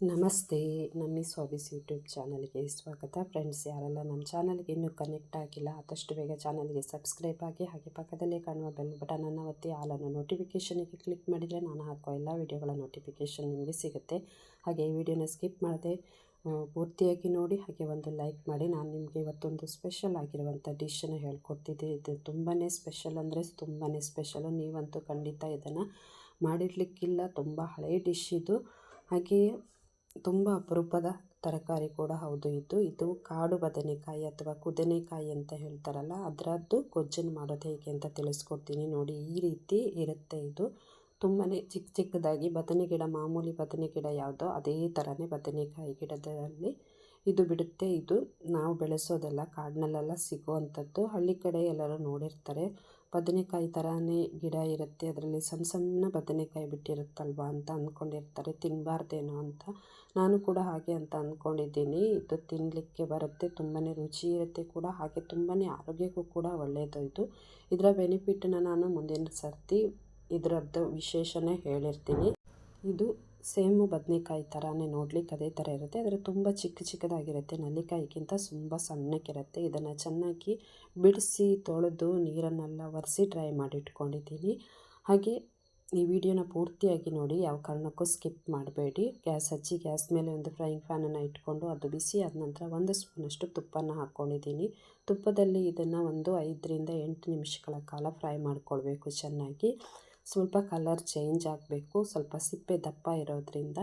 ನಮಸ್ತೆ, ನಮ್ಮಿ ಸ್ವಾಬಿಸ್ ಯೂಟ್ಯೂಬ್ ಚಾನಲ್ಗೆ ಸ್ವಾಗತ. ಫ್ರೆಂಡ್ಸ್, ಯಾರೆಲ್ಲ ನಮ್ಮ ಚಾನಲ್ಗೆ ಇನ್ನೂ ಕನೆಕ್ಟ್ ಆಗಿಲ್ಲ, ಆದಷ್ಟು ಬೇಗ ಚಾನಲ್ಗೆ ಸಬ್ಸ್ಕ್ರೈಬ್ ಆಗಿ, ಹಾಗೆ ಪಕ್ಕದಲ್ಲೇ ಕಾಣುವ ಬೆಲ್ ಬಟನನ್ನು ಒತ್ತಿ ಆಲನ್ನು ನೋಟಿಫಿಕೇಷನಿಗೆ ಕ್ಲಿಕ್ ಮಾಡಿದರೆ ನಾನು ಹಾಕೋ ಎಲ್ಲ ವಿಡಿಯೋಗಳ ನೋಟಿಫಿಕೇಷನ್ ನಿಮಗೆ ಸಿಗುತ್ತೆ. ಹಾಗೆ ಈ ವಿಡಿಯೋನ ಸ್ಕಿಪ್ ಮಾಡದೆ ಪೂರ್ತಿಯಾಗಿ ನೋಡಿ, ಹಾಗೆ ಒಂದು ಲೈಕ್ ಮಾಡಿ. ನಾನು ನಿಮಗೆ ಇವತ್ತೊಂದು ಸ್ಪೆಷಲ್ ಆಗಿರುವಂಥ ಡಿಶನ್ನು ಹೇಳ್ಕೊಡ್ತಿದ್ದೆ. ಇದು ತುಂಬಾ ಸ್ಪೆಷಲ್ ಅಂದರೆ ತುಂಬಾ ಸ್ಪೆಷಲು. ನೀವಂತೂ ಖಂಡಿತ ಇದನ್ನು ಮಾಡಿರಲಿಕ್ಕಿಲ್ಲ. ತುಂಬ ಹಳೆಯ ಡಿಶ್ ಇದು. ಹಾಗೆಯೇ ತುಂಬ ಅಪರೂಪದ ತರಕಾರಿ ಕೂಡ ಹೌದು ಇದು. ಇದು ಕಾಡು ಬದನೆಕಾಯಿ ಅಥವಾ ಕುದನೆಕಾಯಿ ಅಂತ ಹೇಳ್ತಾರಲ್ಲ, ಅದರದ್ದು ಗೊಜ್ಜನ್ನು ಮಾಡೋದು ಹೇಗೆ ಅಂತ ತಿಳಿಸ್ಕೊಡ್ತೀನಿ ನೋಡಿ. ಈ ರೀತಿ ಇರುತ್ತೆ ಇದು. ತುಂಬಾ ಚಿಕ್ಕ ಚಿಕ್ಕದಾಗಿ ಬದನೆ ಗಿಡ, ಮಾಮೂಲಿ ಬದನೆ ಗಿಡ ಯಾವುದೋ ಅದೇ ಥರನೇ ಬದನೆಕಾಯಿ ಗಿಡದಲ್ಲಿ ಇದು ಬಿಡುತ್ತೆ. ಇದು ನಾವು ಬೆಳೆಸೋದೆಲ್ಲ, ಕಾಡಿನಲ್ಲೆಲ್ಲ ಸಿಗುವಂಥದ್ದು. ಹಳ್ಳಿ ಕಡೆ ಎಲ್ಲರೂ ನೋಡಿರ್ತಾರೆ. ಬದನೆಕಾಯಿ ಥರನೇ ಗಿಡ ಇರುತ್ತೆ. ಅದರಲ್ಲಿ ಸಣ್ಣ ಸಣ್ಣ ಬದನೆಕಾಯಿ ಬಿಟ್ಟಿರುತ್ತಲ್ವ ಅಂತ ಅಂದ್ಕೊಂಡಿರ್ತಾರೆ ತಿನ್ನಬಾರ್ದೇನೋ ಅಂತ. ನಾನು ಕೂಡ ಹಾಗೆ ಅಂತ ಅಂದ್ಕೊಂಡಿದ್ದೀನಿ ಇದು ತಿನ್ನಲಿಕ್ಕೆ ಬರುತ್ತೆ. ತುಂಬಾ ರುಚಿ ಇರುತ್ತೆ ಕೂಡ. ಹಾಗೆ ತುಂಬಾ ಆರೋಗ್ಯಕ್ಕೂ ಕೂಡ ಒಳ್ಳೆಯದು ಇದು. ಇದರ ಬೆನಿಫಿಟನ್ನ ನಾನು ಮುಂದಿನ ಸರ್ತಿ ಇದರದ್ದು ವಿಶೇಷನೇ ಹೇಳಿರ್ತೀನಿ. ಇದು ಸೇಮು ಬದನೆಕಾಯಿ ಥರನೇ ನೋಡ್ಲಿಕ್ಕೆ ಅದೇ ಥರ ಇರುತ್ತೆ. ಆದರೆ ತುಂಬ ಚಿಕ್ಕ ಚಿಕ್ಕದಾಗಿರುತ್ತೆ. ನಲ್ಲಿಕಾಯಿಗಿಂತ ತುಂಬ ಸಣ್ಣಕ್ಕಿರುತ್ತೆ. ಇದನ್ನು ಚೆನ್ನಾಗಿ ಬಿಡಿಸಿ ತೊಳೆದು ನೀರನ್ನೆಲ್ಲ ಒರೆಸಿ ಡ್ರೈ ಮಾಡಿ ಇಟ್ಕೊಂಡಿದ್ದೀನಿ ಹಾಗೆ ಈ ವಿಡಿಯೋನ ಪೂರ್ತಿಯಾಗಿ ನೋಡಿ. ಯಾವ ಕಾರಣಕ್ಕೂ ಸ್ಕಿಪ್ ಮಾಡಬೇಡಿ. ಗ್ಯಾಸ್ ಹಚ್ಚಿ ಗ್ಯಾಸ್ ಮೇಲೆ ಒಂದು ಫ್ರೈಯಿಂಗ್ ಫ್ಯಾನನ್ನು ಇಟ್ಕೊಂಡು ಅದು ಬಿಸಿ ಆದ ನಂತರ ಒಂದು ಸ್ಪೂನಷ್ಟು ತುಪ್ಪನ ಹಾಕ್ಕೊಂಡಿದ್ದೀನಿ. ತುಪ್ಪದಲ್ಲಿ ಇದನ್ನು ಒಂದು ಐದರಿಂದ ಎಂಟು ನಿಮಿಷಗಳ ಕಾಲ ಫ್ರೈ ಮಾಡ್ಕೊಳ್ಬೇಕು ಚೆನ್ನಾಗಿ. ಸ್ವಲ್ಪ ಕಲರ್ ಚೇಂಜ್ ಆಗಬೇಕು, ಸ್ವಲ್ಪ ಸಿಪ್ಪೆ ದಪ್ಪ ಇರೋದ್ರಿಂದ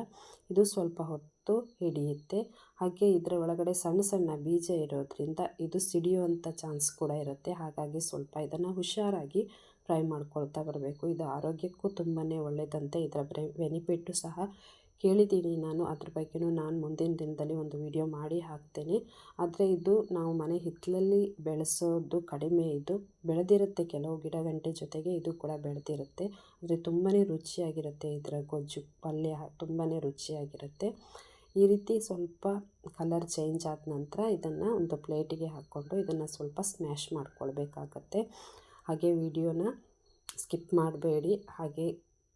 ಇದು ಸ್ವಲ್ಪ ಹೊತ್ತು ಹಿಡಿಯುತ್ತೆ. ಹಾಗೆ ಇದರ ಒಳಗಡೆ ಸಣ್ಣ ಸಣ್ಣ ಬೀಜ ಇರೋದ್ರಿಂದ ಇದು ಸಿಡಿಯುವಂಥ ಚಾನ್ಸ್ ಕೂಡ ಇರುತ್ತೆ. ಹಾಗಾಗಿ ಸ್ವಲ್ಪ ಇದನ್ನು ಹುಷಾರಾಗಿ ಫ್ರೈ ಮಾಡ್ಕೊಳ್ತಾ ಬರಬೇಕು. ಇದು ಆರೋಗ್ಯಕ್ಕೂ ತುಂಬಾ ಒಳ್ಳೆಯದಂತೆ ಇದರ ಬೆನಿಫಿಟ್ಟು ಸಹ ಕೇಳಿದ್ದೀನಿ ನಾನು, ಅದ್ರ ಬಗ್ಗೆನೂ ನಾನು ಮುಂದಿನ ದಿನದಲ್ಲಿ ಒಂದು ವಿಡಿಯೋ ಮಾಡಿ ಹಾಕ್ತೇನೆ. ಆದರೆ ಇದು ನಾವು ಮನೆ ಹಿತ್ತಲಲ್ಲಿ ಬೆಳೆಸೋದು ಕಡಿಮೆ ಇದು. ಬೆಳೆದಿರುತ್ತೆ ಕೆಲವು ಗಿಡ ಗಂಟೆ ಜೊತೆಗೆ ಇದು ಕೂಡ ಬೆಳೆದಿರುತ್ತೆ. ಅಂದರೆ ತುಂಬಾ ರುಚಿಯಾಗಿರುತ್ತೆ ಇದರ ಗೊಜ್ಜು ಪಲ್ಯ ತುಂಬಾ ರುಚಿಯಾಗಿರುತ್ತೆ. ಈ ರೀತಿ ಸ್ವಲ್ಪ ಕಲರ್ ಚೇಂಜ್ ಆದ ನಂತರ ಇದನ್ನು ಒಂದು ಪ್ಲೇಟಿಗೆ ಹಾಕ್ಕೊಂಡು ಇದನ್ನು ಸ್ವಲ್ಪ ಸ್ಮ್ಯಾಶ್ ಮಾಡ್ಕೊಳ್ಬೇಕಾಗತ್ತೆ. ಹಾಗೆ ವಿಡಿಯೋನ ಸ್ಕಿಪ್ ಮಾಡಬೇಡಿ. ಹಾಗೆ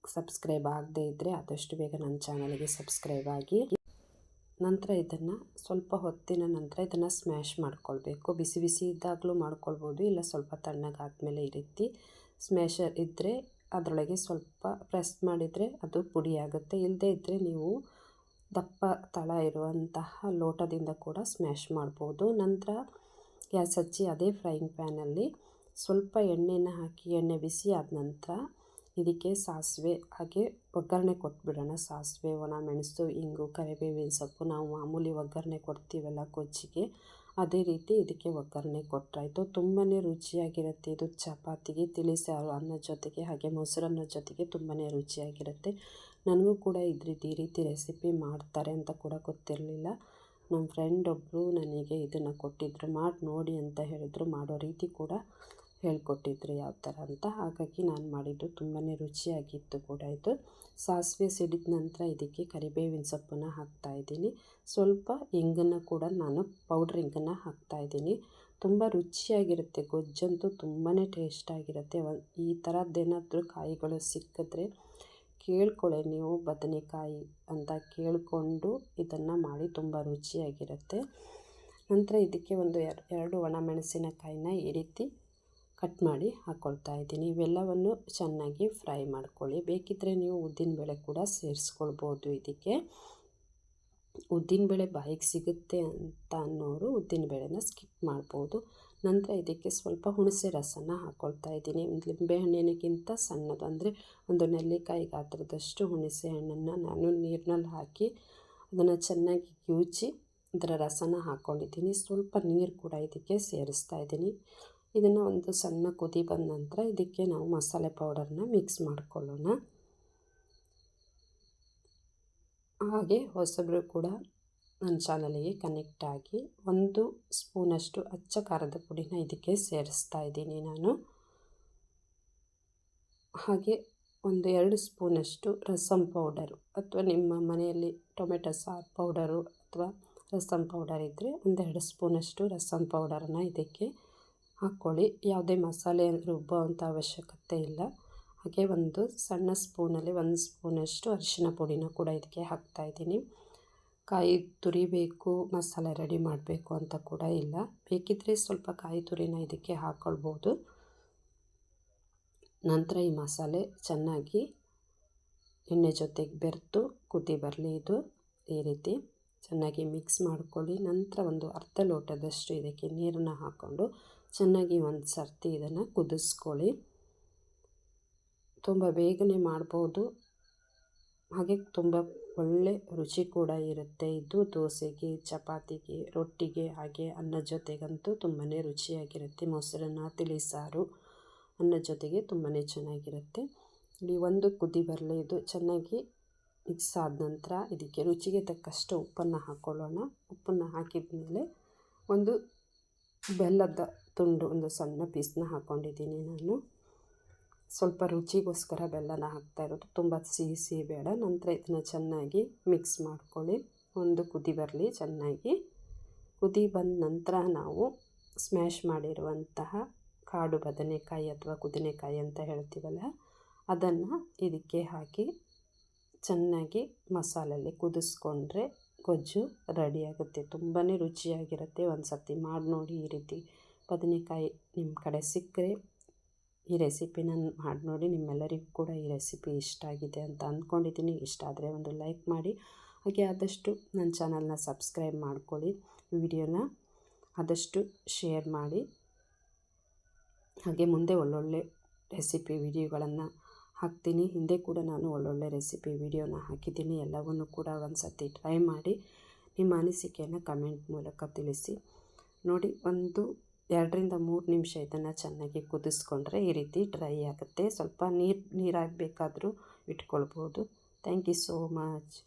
ಸಬ್ಸ್ಕ್ರೈಬ್ ಆಗದೇ ಇದ್ದರೆ ಆದಷ್ಟು ಬೇಗ ನನ್ನ ಚಾನಲ್ಗೆ ಸಬ್ಸ್ಕ್ರೈಬ್ ಆಗಿ. ನಂತರ ಇದನ್ನು ಸ್ವಲ್ಪ ಹೊತ್ತಿನ ನಂತರ ಇದನ್ನು ಸ್ಮ್ಯಾಶ್ ಮಾಡ್ಕೊಳ್ಬೇಕು. ಬಿಸಿ ಬಿಸಿ ಇದ್ದಾಗಲೂ ಮಾಡ್ಕೊಳ್ಬೋದು, ಇಲ್ಲ ಸ್ವಲ್ಪ ತಣ್ಣಗಾದಮೇಲೆ ಈ ರೀತಿ ಸ್ಮ್ಯಾಶರ್ ಇದ್ದರೆ ಅದರೊಳಗೆ ಸ್ವಲ್ಪ ಪ್ರೆಸ್ ಮಾಡಿದರೆ ಅದು ಪುಡಿ ಆಗುತ್ತೆ. ಇಲ್ಲದೇ ಇದ್ದರೆ ನೀವು ದಪ್ಪ ತಳ ಇರುವಂತಹ ಲೋಟದಿಂದ ಕೂಡ ಸ್ಮ್ಯಾಶ್ ಮಾಡ್ಬೋದು. ನಂತರ ಗ್ಯಾಸ್ ಹಚ್ಚಿ ಅದೇ ಫ್ರೈಯಿಂಗ್ ಪ್ಯಾನಲ್ಲಿ ಸ್ವಲ್ಪ ಎಣ್ಣೆನ ಹಾಕಿ, ಎಣ್ಣೆ ಬಿಸಿ ಆದ ನಂತರ ಇದಕ್ಕೆ ಸಾಸಿವೆ ಹಾಗೆ ಒಗ್ಗರಣೆ ಕೊಟ್ಬಿಡೋಣ. ಸಾಸಿವೆ ಒಣ ಮೆಣಸು, ಇಂಗು, ಕರಿಬೇವಿನ ಸೊಪ್ಪು ನಾವು ಮಾಮೂಲಿ ಒಗ್ಗರಣೆ ಕೊಡ್ತೀವಲ್ಲ ಗೊಜ್ಜಿಗೆ ಅದೇ ರೀತಿ ಇದಕ್ಕೆ ಒಗ್ಗರಣೆ ಕೊಟ್ಟಾಯಿತು ತುಂಬಾ ರುಚಿಯಾಗಿರುತ್ತೆ ಇದು. ಚಪಾತಿಗೆ ತಿಳಿಸಾರು ಅನ್ನದ ಜೊತೆಗೆ ಹಾಗೆ ಮೊಸರನ್ನ ಜೊತೆಗೆ ತುಂಬಾ ರುಚಿಯಾಗಿರುತ್ತೆ. ನನಗೂ ಕೂಡ ಇದ್ರದ್ದು ಈ ರೀತಿ ರೆಸಿಪಿ ಮಾಡ್ತಾರೆ ಅಂತ ಕೂಡ ಗೊತ್ತಿರಲಿಲ್ಲ. ನಮ್ಮ ಫ್ರೆಂಡ್ ಒಬ್ಬರು ನನಗೆ ಇದನ್ನು ಕೊಟ್ಟಿದ್ದರು ಮಾಡಿ ನೋಡಿ ಅಂತ ಹೇಳಿದ್ರು. ಮಾಡೋ ರೀತಿ ಕೂಡ ಹೇಳ್ಕೊಟ್ಟಿದ್ರು ಯಾವ ಥರ ಅಂತ. ಹಾಗಾಗಿ ನಾನು ಮಾಡಿದ್ದು ತುಂಬಾ ರುಚಿಯಾಗಿತ್ತು ಕೂಡ ಇದು. ಸಾಸಿವೆ ಸಿಡಿದ ನಂತರ ಇದಕ್ಕೆ ಕರಿಬೇವಿನ ಸೊಪ್ಪನ್ನು ಹಾಕ್ತಾಯಿದ್ದೀನಿ ಸ್ವಲ್ಪ ಇಂಗನ್ನು ಕೂಡ ನಾನು ಪೌಡ್ರ್ ಇಂಗನ್ನು ಹಾಕ್ತಾಯಿದ್ದೀನಿ ತುಂಬ ರುಚಿಯಾಗಿರುತ್ತೆ, ಗೊಜ್ಜಂತೂ ತುಂಬಾ ಟೇಸ್ಟಾಗಿರುತ್ತೆ. ಒಂದು ಈ ಥರದ್ದೇನಾದರೂ ಕಾಯಿಗಳು ಸಿಕ್ಕಿದ್ರೆ ಕೇಳ್ಕೊಳ್ಳಿ ನೀವು, ಬದನೆಕಾಯಿ ಅಂತ ಕೇಳಿಕೊಂಡು ಇದನ್ನು ಮಾಡಿ ತುಂಬ ರುಚಿಯಾಗಿರುತ್ತೆ. ನಂತರ ಇದಕ್ಕೆ ಒಂದು ಎರಡು ಒಣಮೆಣಸಿನಕಾಯಿನ ಈ ರೀತಿ ಕಟ್ ಮಾಡಿ ಹಾಕ್ಕೊಳ್ತಾ ಇದ್ದೀನಿ. ಇವೆಲ್ಲವನ್ನು ಚೆನ್ನಾಗಿ ಫ್ರೈ ಮಾಡ್ಕೊಳ್ಳಿ. ಬೇಕಿದ್ದರೆ ನೀವು ಉದ್ದಿನಬೇಳೆ ಕೂಡ ಸೇರಿಸ್ಕೊಳ್ಬೋದು ಇದಕ್ಕೆ. ಉದ್ದಿನಬೇಳೆ ಬಾಯಿಗೆ ಸಿಗುತ್ತೆ ಅಂತ ಅನ್ನೋರು ಉದ್ದಿನಬೇಳೆನ ಸ್ಕಿಪ್ ಮಾಡ್ಬೋದು. ನಂತರ ಇದಕ್ಕೆ ಸ್ವಲ್ಪ ಹುಣಸೆ ರಸನ ಹಾಕ್ಕೊಳ್ತಾ ಇದ್ದೀನಿ. ಲಿಂಬೆ ಹಣ್ಣಿನಕ್ಕಿಂತ ಸಣ್ಣದು. ಅಂದರೆ ಒಂದು ನೆಲ್ಲಿಕಾಯಿ ಗಾತ್ರದಷ್ಟು ಹುಣಸೆ ಹಣ್ಣನ್ನು ನಾನು ನೀರಿನಲ್ಲಿ ಹಾಕಿ ಅದನ್ನು ಚೆನ್ನಾಗಿ ಕಿವುಚಿ ಅದರ ರಸನ ಹಾಕ್ಕೊಂಡಿದ್ದೀನಿ ಸ್ವಲ್ಪ ನೀರು ಕೂಡ ಇದಕ್ಕೆ ಸೇರಿಸ್ತಾ ಇದ್ದೀನಿ. ಇದನ್ನು ಒಂದು ಸಣ್ಣ ಕುದಿ ಬಂದ ನಂತರ ಇದಕ್ಕೆ ನಾವು ಮಸಾಲೆ ಪೌಡರ್ನ ಮಿಕ್ಸ್ ಮಾಡಿಕೊಳ್ಳೋಣ. ಹಾಗೆ ಹೊಸಬರು ಕೂಡ ನನ್ನ ಚಾನಲಿಗೆ ಕನೆಕ್ಟ್ ಆಗಿ ಒಂದು ಸ್ಪೂನಷ್ಟು ಅಚ್ಚ ಖಾರದ ಪುಡಿನ ಇದಕ್ಕೆ ಸೇರಿಸ್ತಾ ಇದ್ದೀನಿ ನಾನು. ಹಾಗೆ ಒಂದು ಎರಡು ಸ್ಪೂನಷ್ಟು ರಸಂ ಪೌಡರು ಅಥವಾ ನಿಮ್ಮ ಮನೆಯಲ್ಲಿ ಟೊಮೆಟೊ ಸಾರು ಪೌಡರು ಅಥವಾ ರಸಂ ಪೌಡರ್ ಇದ್ದರೆ ಒಂದೆರಡು ಸ್ಪೂನಷ್ಟು ರಸಂ ಪೌಡರನ್ನು ಇದಕ್ಕೆ ಹಾಕ್ಕೊಳ್ಳಿ. ಯಾವುದೇ ಮಸಾಲೆ ರುಬ್ಬುವಂಥ ಅವಶ್ಯಕತೆ ಇಲ್ಲ. ಹಾಗೆ ಒಂದು ಸಣ್ಣ ಸ್ಪೂನಲ್ಲಿ ಒಂದು ಸ್ಪೂನಷ್ಟು ಅರಿಶಿನ ಪುಡಿನ ಕೂಡ ಇದಕ್ಕೆ ಹಾಕ್ತಾಯಿದ್ದೀನಿ ಕಾಯಿ ತುರಿಬೇಕು, ಮಸಾಲೆ ರೆಡಿ ಮಾಡಬೇಕು ಅಂತ ಕೂಡ ಇಲ್ಲ. ಬೇಕಿದ್ದರೆ ಸ್ವಲ್ಪ ಕಾಯಿ ತುರಿನ ಇದಕ್ಕೆ ಹಾಕ್ಕೊಳ್ಬೋದು ನಂತರ ಈ ಮಸಾಲೆ ಚೆನ್ನಾಗಿ ಎಣ್ಣೆ ಜೊತೆಗೆ ಬೆರೆತು ಕುದಿ ಬರಲಿ ಇದು. ಈ ರೀತಿ ಚೆನ್ನಾಗಿ ಮಿಕ್ಸ್ ಮಾಡ್ಕೊಳ್ಳಿ. ನಂತರ ಒಂದು ಅರ್ಧ ಲೋಟದಷ್ಟು ಇದಕ್ಕೆ ನೀರನ್ನು ಹಾಕ್ಕೊಂಡು ಚೆನ್ನಾಗಿ ಒಂದು ಸರ್ತಿ ಇದನ್ನು ಕುದಿಸ್ಕೊಳ್ಳಿ. ತುಂಬ ಬೇಗನೆ ಮಾಡ್ಬೋದು. ಹಾಗೆ ತುಂಬ ಒಳ್ಳೆ ರುಚಿ ಕೂಡ ಇರುತ್ತೆ ಇದು. ದೋಸೆಗೆ, ಚಪಾತಿಗೆ, ರೊಟ್ಟಿಗೆ, ಹಾಗೆ ಅನ್ನ ಜೊತೆಗಂತೂ ತುಂಬಾ ರುಚಿಯಾಗಿರುತ್ತೆ. ಮೊಸರನ್ನ ತಿಳಿಸಾರು ಅನ್ನದ ಜೊತೆಗೆ ತುಂಬಾ ಚೆನ್ನಾಗಿರುತ್ತೆ. ಇಲ್ಲಿ ಒಂದು ಕುದಿ ಬರಲಿ ಇದು ಚೆನ್ನಾಗಿ ಮಿಕ್ಸ್ ಆದ ನಂತರ ಇದಕ್ಕೆ ರುಚಿಗೆ ತಕ್ಕಷ್ಟು ಉಪ್ಪನ್ನು ಹಾಕ್ಕೊಳ್ಳೋಣ ಉಪ್ಪನ್ನು ಹಾಕಿದ ಮೇಲೆ ಒಂದು ಬೆಲ್ಲದ ತುಂಡು ಒಂದು ಸಣ್ಣ ಪೀಸ್ನ ಹಾಕ್ಕೊಂಡಿದ್ದೀನಿ ನಾನು. ಸ್ವಲ್ಪ ರುಚಿಗೋಸ್ಕರ ಬೆಲ್ಲನ ಹಾಕ್ತಾ ಇರೋದು. ತುಂಬ ಸಿಹಿ ಸಿಹಿ ಬೇಡ. ನಂತರ ಇದನ್ನು ಚೆನ್ನಾಗಿ ಮಿಕ್ಸ್ ಮಾಡ್ಕೊಳ್ಳಿ. ಒಂದು ಕುದಿ ಬರಲಿ ಚೆನ್ನಾಗಿ. ಕುದಿ ಬಂದ ನಂತರ ನಾವು ಸ್ಮ್ಯಾಶ್ ಮಾಡಿರುವಂತಹ ಕಾಡು ಬದನೆಕಾಯಿ ಅಥವಾ ಕುದಿನೆಕಾಯಿ ಅಂತ ಹೇಳ್ತೀವಲ್ಲ, ಅದನ್ನು ಇದಕ್ಕೆ ಹಾಕಿ ಚೆನ್ನಾಗಿ ಮಸಾಲೆಯಲ್ಲಿ ಕುದಿಸ್ಕೊಂಡ್ರೆ ಗೊಜ್ಜು ರೆಡಿಯಾಗುತ್ತೆ ತುಂಬಾ ರುಚಿಯಾಗಿರುತ್ತೆ. ಒಂದು ಸರ್ತಿ ಮಾಡಿ ನೋಡಿ ಈ ರೀತಿ. ಬದನೆಕಾಯಿ ನಿಮ್ಮ ಕಡೆ ಸಿಕ್ಕರೆ ಈ ರೆಸಿಪಿನ ಮಾಡಿ ನೋಡಿ, ನಿಮ್ಮೆಲ್ಲರಿಗೂ ಕೂಡ ಈ ರೆಸಿಪಿ ಇಷ್ಟ ಆಗಿದೆ ಅಂತ ಅಂದ್ಕೊಂಡಿದ್ದೀನಿ. ಇಷ್ಟ ಆದರೆ ಒಂದು ಲೈಕ್ ಮಾಡಿ. ಹಾಗೆ ಆದಷ್ಟು ನನ್ನ ಚಾನಲ್ನ ಸಬ್ಸ್ಕ್ರೈಬ್ ಮಾಡ್ಕೊಳ್ಳಿ, ವಿಡಿಯೋನ ಆದಷ್ಟು ಶೇರ್ ಮಾಡಿ. ಹಾಗೆ ಮುಂದೆ ಒಳ್ಳೊಳ್ಳೆ ರೆಸಿಪಿ ವಿಡಿಯೋಗಳನ್ನು ಹಾಕ್ತೀನಿ. ಹಿಂದೆ ಕೂಡ ನಾನು ಒಳ್ಳೊಳ್ಳೆ ರೆಸಿಪಿ ವಿಡಿಯೋನ ಹಾಕಿದ್ದೀನಿ. ಎಲ್ಲವನ್ನು ಕೂಡ ಒಂದು ಸರ್ತಿ ಟ್ರೈ ಮಾಡಿ. ನಿಮ್ಮ ಅನಿಸಿಕೆಯನ್ನು ಕಮೆಂಟ್ ಮೂಲಕ ತಿಳಿಸಿ. ನೋಡಿ, ಒಂದು ಎರಡರಿಂದ ಮೂರು ನಿಮಿಷ ಇದನ್ನು ಚೆನ್ನಾಗಿ ಕುದಿಸ್ಕೊಂಡ್ರೆ ಈ ರೀತಿ ಡ್ರೈ ಆಗುತ್ತೆ. ಸ್ವಲ್ಪ ನೀರು, ನೀರಾಗಬೇಕಾದ್ರೂ ಇಟ್ಕೊಳ್ಬೋದು. Thank you so much